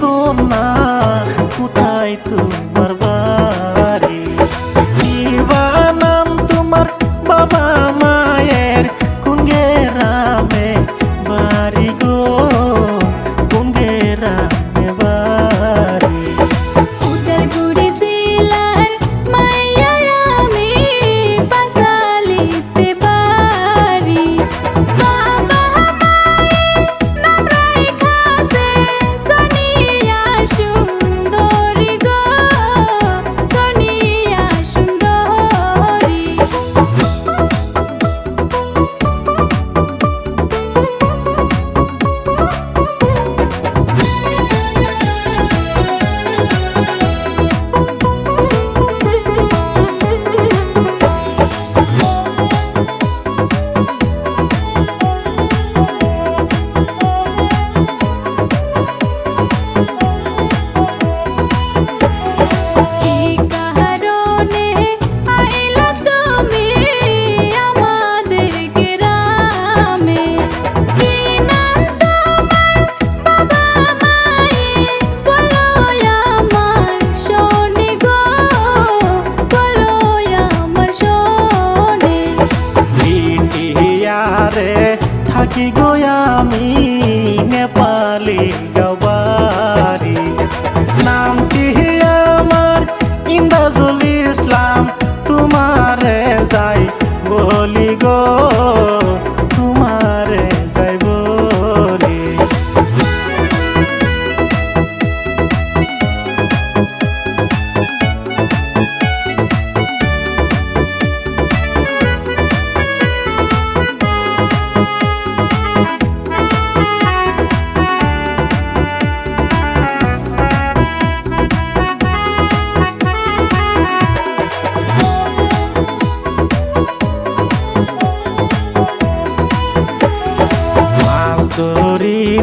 কন্যা কোথায় তুমি?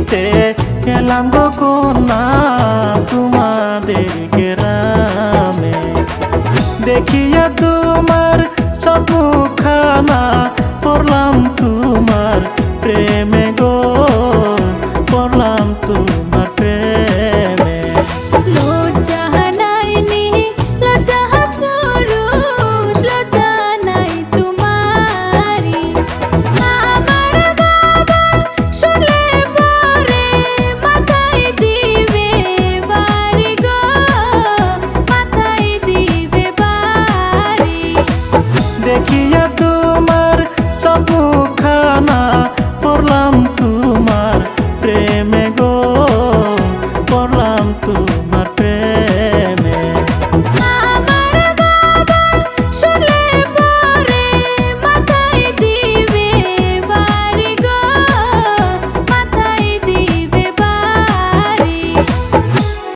দিতে এলাম গো কন্যা তোমাদের গ্রামে? দেখিয়া তোমার স্বপ্নখানা পড়লাম তোমার প্রেমে গো, পড়লাম তোমার que